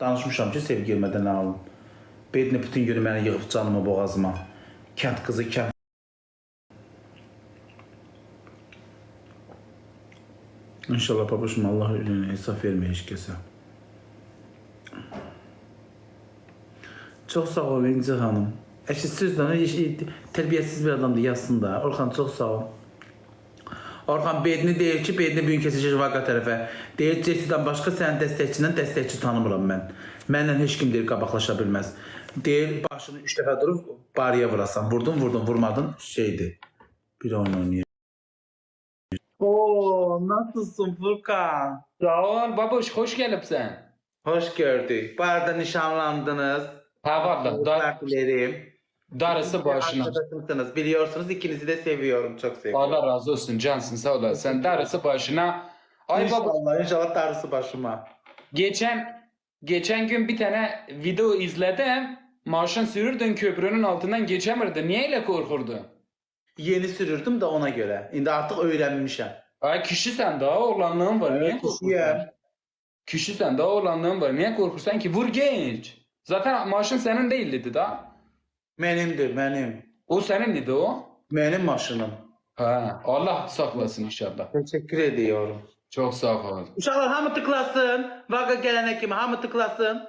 Danışmışam ki sevgi gelmədən alın. Bedni bütün günü məni yığıb canıma boğazıma. Kənd qızı kənd. İnşallah babacığım Allah ölüyünə hesab verməyə heç kəsə. Çox sağ ol İnci xanım. Əşi sözlə tərbiyəsiz bir adamdır yazsın da. Orxan çox sağ ol. Orxan Bedni deyir ki, Bedni bugün keçəcək Vaqa tərəfə. Deyir Jessidən başqa sənin dəstəkçindən dəstəkçi tanımıram mən. Mənlə heç kim deyir qabaqlaşa bilməz. Deyir başını üç dəfə durub barıya vurasan. Vurdun, vurdun, vurmadın şeydir. Bir oyun oynayır. Oo, nasılsın Furkan? Sağ ol babuş hoş gelipsen. Hoş gördük. Bu arada nişanlandınız. Ha valla dar, Mutluluklar dilerim. Darısı başına. Arkadaşımsınız. Biliyorsunuz ikinizi de seviyorum. Çok seviyorum. Allah razı olsun cansın sağ olasın. Darısı başına. Ay babuş İnşallah, inşallah darısı başıma. geçen geçen gün bir tane video izledim. Maşın sürürdün köprünün altından geçemirdin. Niye öyle korkurdun? Yeni sürürdüm de ona göre. Şimdi artık öğrenmişim. Ay kişi sen daha oğlanlığın var. Niye kişiyim. Kişi sen daha oğlanlığın var. Niye korkursan ki? Vur genç. Zaten maşın senin değildi da. Benimdir, benim. O senin idi o. Benim maşınım. Ha, Allah saklasın inşallah. Teşekkür ediyorum. Çok sağ ol. Uşaqlar hamı tıklasın. Vaqa gələnə kimi hamı tıklasın.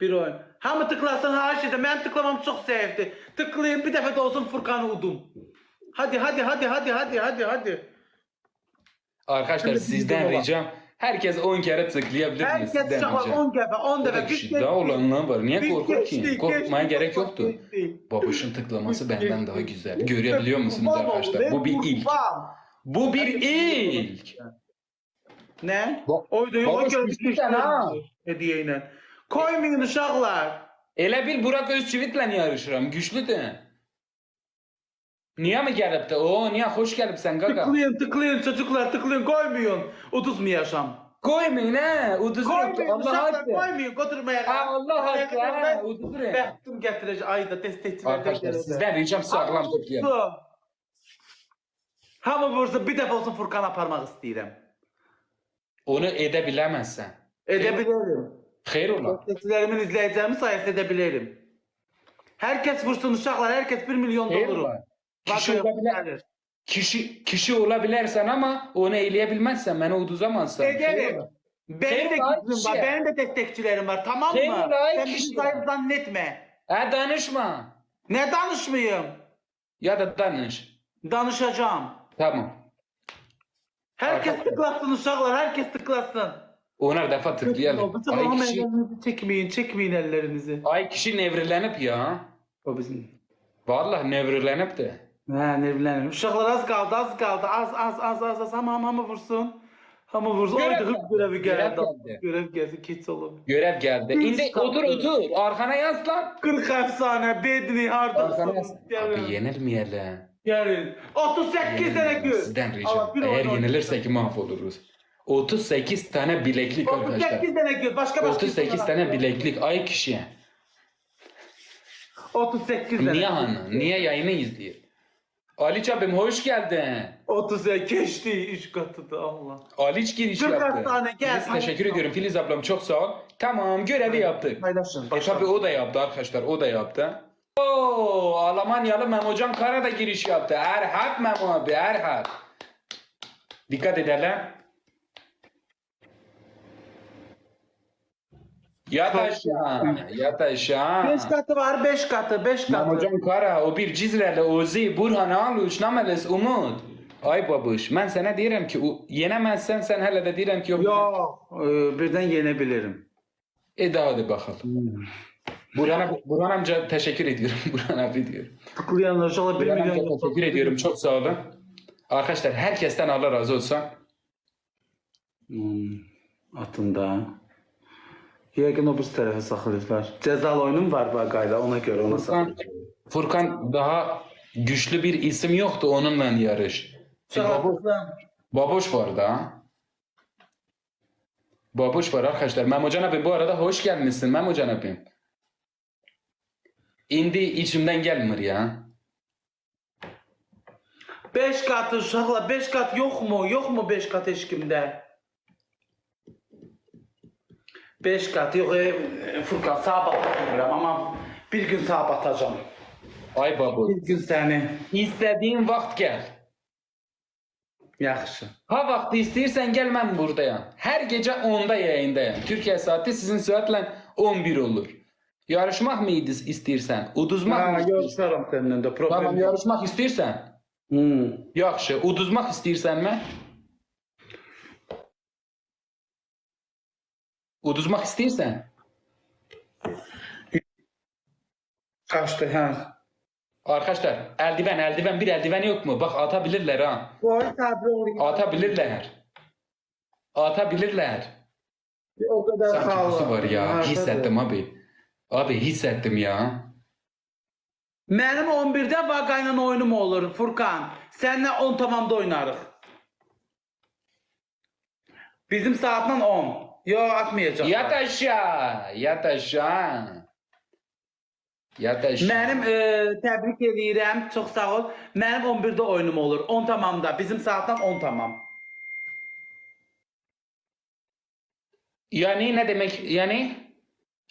Bir oyun. Hamı tıklasın, xahiş edirəm. Mənim tıklamam çox sevdi. Tıklayın, bir dəfə də olsun Furkanı udum. Hadi, hadi, hadi, hadi, hadi, hadi, hadi. Arkadaşlar sizden ricam herkes 10 kere tıklayabilir mi? Herkes Sizden uşaqlar ricam. 10 dəfə, 10 dəfə. Burada Biz kişi daha olanlar var. Niye korkur ki? Korkmaya gerek yoktu. Babuşun tıklaması benden daha güzel. Görebiliyor musunuz arkadaşlar? Bu bir ilk. Bu bir ilk. Ne? Oydu yok Babuş, gördük güçlüsən ha. hediyeyle. Koymayın uşaqlar. Elə bil Burak Özçivit'le yarışıram. Güçlüdür. Niye mi gelip de? Oo niye hoş gelipsen gaga. Tıklayın tıklayın çocuklar tıklayın koymayın. Uduzmayasam. Koymayın he. Uduzur. Koymayın Allah uşaqlar hakkı. koymayın götürmeye. Ha, Allah hakkı ha. Uduzur he. Bəxtim gətirəcək ayda destekçiler. Arkadaşlar sizden ricam sağlam tıklayalım. Hamı vursa bir dəfə olsun Furkan aparmaq istəyirəm. Onu edebilemezsen. Edə bilərim. Hayır ola. Destekçilerimin izleyeceğimi sayesinde edebilirim. Herkes vursun uşaklar, herkes 1 milyon ola. Kişi olabilir. Kişi, kişi olabilirsen ama onu eyleyebilmezsen beni uduzamazsan. Ederim. Benim de Hayır, gücüm var, kişi. benim de destekçilerim var tamam mı? hayır, Sen bizi kişi. zayıf zannetme. Ha danışma. Ne danışmayayım? Ya da danış. Danışacağım. Tamam. Herkes Arkadaşlar. tıklasın uşaklar, herkes tıklasın. Onar defa tıklayalım. Ay Ay kişi, ellerinizi çekmeyin, çekmeyin ellerinizi. ay kişi nevrilenip ya. O bizim. Vallahi nevrilenip de. Ha nervilerim. Uşaklar az kaldı, az kaldı. Az, az, az, az, az. Hamı, hamı vursun. Hamı vursun. Görev Oydu geldi. görevi Görev geldi. geldi. Görev geldi. Keç oğlum. Görev geldi. İndi otur otur. Arkana yaz lan. 40 efsane, Bedni, Arkana yaz. Abi yenilmeyelim. Gelin. 38 tane gül. Sizden ricam. Eğer yenilirsek mahvoluruz. 38 tane bileklik arkadaşlar. 38 tane gül. Başka başka. 38 tane bileklik ay kişiye. 38 tane. Niye hanı? Niye yayını izliyor? Ali abim hoş geldin. 30'a geçti. 3 katı da Allah. Aliç giriş Dur, yaptı. kaç tane gel. Biz teşekkür ediyorum Filiz ablam çok sağ ol. Tamam görevi yaptık. Paylaşın. E tabi o da yaptı arkadaşlar o da yaptı. Oo Almanyalı Memocan Kara da giriş yaptı. Erhat Memo abi Erhat. Dikkat edelim. Yat aşağı. Yat aşağı. 5 katı var 5 katı 5 katı. Memocan Kara o bir Cizreli Ozi Burhan Aluş Nameles Umut. Ay babuş ben sana diyorum ki o- yenemezsen sen hele de diyorum ki yok. Yok. e, birden yenebilirim. E daha hadi bakalım. Burhan, Burhan amca teşekkür ediyorum. Burhan abi diyorum. Tıklayanlar inşallah 1 Burhan amca milyon teşekkür ediyorum. Çok sağ olun. Arkadaşlar herkesten Allah razı olsun. Hmm, atında. Yəqin o bu tərəfə saxlayırlar. Cəzalı oyunum var bu qayda ona görə ona Furkan. Furkan daha güçlü bir isim yoktu onunla yarış. Baboş, Baboş var da. Baboş var arkadaşlar. Memocan abi bu arada hoş gelmişsin Memocan abi. İndi içimden gelmir ya. 5 katı uşaqlar 5 kat yoxmu? Yoxmu 5 kat heç 5 kat yok e, Furkan sağ batmıyorum ama bir gün sağ batacağım. Ay baba. Bir gün seni. İstediğin vaxt gel. Yaxşı. Ha vakti istersen gel ben buradayım. Her gece 10'da yayındayım. Türkiye saati sizin saatle 11 olur. Yarışmak mı istersen? Uduzmak mı Ha, görüşürüm seninle de problem. Tamam yarışmak istersen. Hmm. Yaxşı. Uduzmak istersen Uduzmak istersen. Kaçtı ha. Arkadaşlar eldiven eldiven bir eldiven yok mu? Bak atabilirler ha. Boy sabri Atabilirler. Atabilirler. O kadar Sanki kuzu ol. var ya. Ha, Hissettim abi. Abi hissettim ya. Mənim 11-də Vaqa ilə oyunum olur Furkan. Səninlə 10 tamamda oynarıq. Bizim saatla 10. Yo atmayacaq. Yat aşağı. Yat aşağı. Yat aşağı. Mənim e, təbrik eləyirəm. Çox sağ ol. Mənim 11-də oyunum olur. 10 tamamda. Bizim saatla 10 tamam. Yani ne demek yani?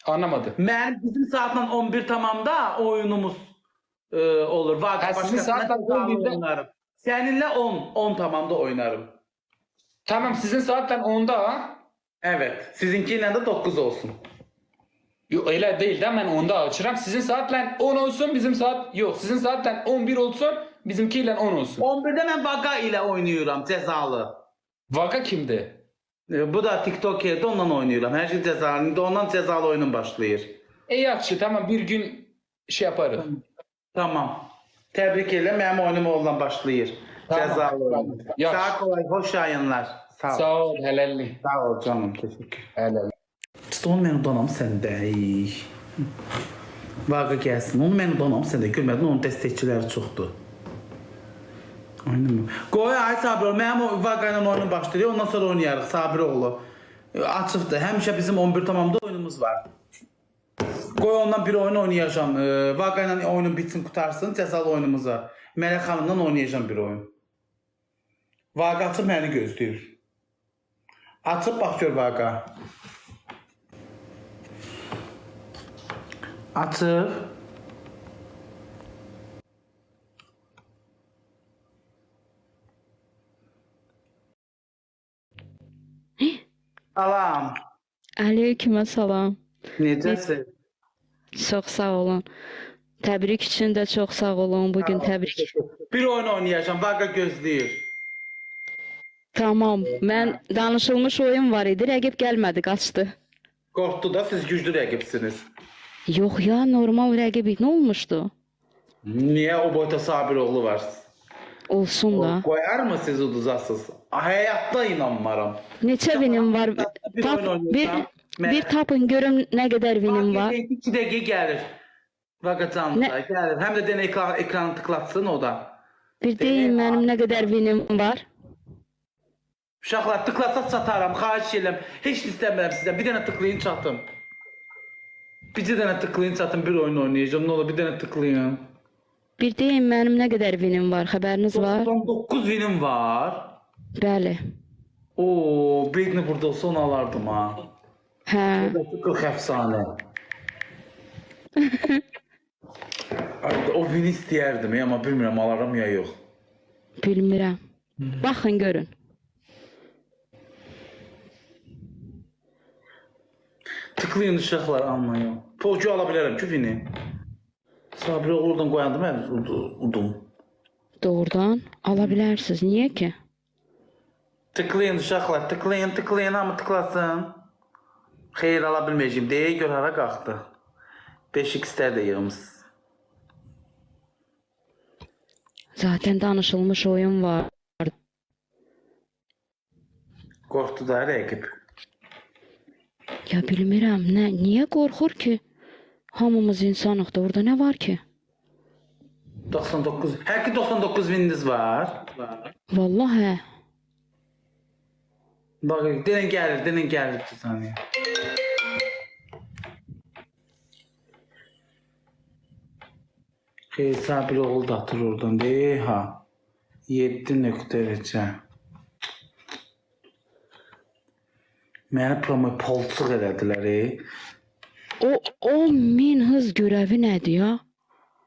Anlamadım. Mənim bizim saatla 11 tamamda oyunumuz e, olur. Vaqa Ha, sizin saatla cəzalı 11'de oynarım. Səninlə 10, 10 tamamda oynarım. Tamam sizin saatten 10'da ha? Evet. Sizinki ilə də 9 olsun. Yok öyle değil de ben 10'da açırım. Sizin saatle 10 olsun bizim saat yok. Sizin saatten 11 olsun bizimkiyle 10 olsun. 11-də mən Vaqa ilə oynayıram cəzalı. Vaka kimdi? E, Bu da TikToker'da ondan oynayıram. Her şey cezalı. Ondan cezalı oyunum başlayır. E yaxşı tamam bir gün şey yaparız. Tamam. Tebrik ederim. Benim oyunum ondan başlayır. Tamam. Cezalı oyun. Yaxşı. Sağ kolay. Hoş yayınlar. Sağ ol. Sağ ol helalli. Sağ ol canım. Teşekkür. Helal. İşte onu mən udanam səndə. ey. Vaqa gəlsin. Onu mən udanam səndə. Görmədin onun dəstəkçiləri çoxdur. Oynamı. Qoy ay Sabir ol. Mənim o Vaqa ilə oyunum başlayır. Ondan sonra oynayarıq Sabiroğlu. E, Açıqdır. Həmişə bizim 11 tamamda oyunumuz var. Qoy ondan bir oyun oynayacağam. E, Vaqa ilə oyunum bitsin, qutarsın. Cəzalı oyunumuza. Mələk xanımla oynayacağam bir oyun. Vaqa açıb məni gözləyir. Açıb bax gör Vaqa. Açıq. Salam. Əleyküm salam. Necəsən? Çox sağ olun. Təbrik üçün də çox sağ olun. Bu gün təbrik. Bir oyun oynayacağam. Vaqa gözləyir. Tamam. Mən danışılmış oyun var idi. Rəqib gəlmədi, qaçdı. Qorxdu da siz güclü rəqibsiniz. Yox ya, normal rəqib. Nə olmuşdu? Niyə o boyda Sabir oğlu var? Olsun da. Qoyar mı siz uduzasız? Həyatda inanmaram. Neçə vinim var? Bir Tap, oyun bir, bir tapın görüm nə qədər vinim var. 2 dəqiqə gəlir. Vaqa canlı Nə- gəlir. Həm də denə ekran, ekranı tıklatsın o da. Bir deyin mənim nə qədər vinim var. Uşaqlar tıklasaq çataram, xahiş edirəm. Heç nə istəmirəm sizdən. Bir dənə tıklayın çatım. Bir dənə tıklayın çatım, bir oyun oynayacağım. Nə olur bir dənə tıklayın. Bir deyin mənim nə qədər vinim var. Xəbəriniz var? 99 vinim var. Bəli. Oo, birini burada olsa onu alardım ha. Hə. 40 efsane. Ay, o vini istəyərdim amma bilmirəm alaram ya yox. Bilmirəm. Baxın görün. Tıklayın uşaqlar anlayın. Pocu ala bilərəm ki vini. Sabri oradan qoyandım mən ud- udum. Doğrudan ala bilərsiniz. Niyə ki? Tıklayın uşaqlar, tıklayın, tıklayın, hamı tıklasın. Xeyr ala bilməyəcəm deyə gör hara qalxdı. 5x-lər də yığımız. Zaten danışılmış oyun var. Qorxdu da rəqib. Ya bilmirəm, nə, niyə qorxur ki? Hamımız insanıq da, orada nə var ki? 99. Həqiqi 99 vininiz var. Vallahi hə. Bax, denən gəlir, denən gəlir bir saniyə. Xeyr, Sabir oğul da atır oradan. De, ha. 7 nöqtə eləcə. Promo polçuq elədilər. e. O o min hız görəvi nədir ya?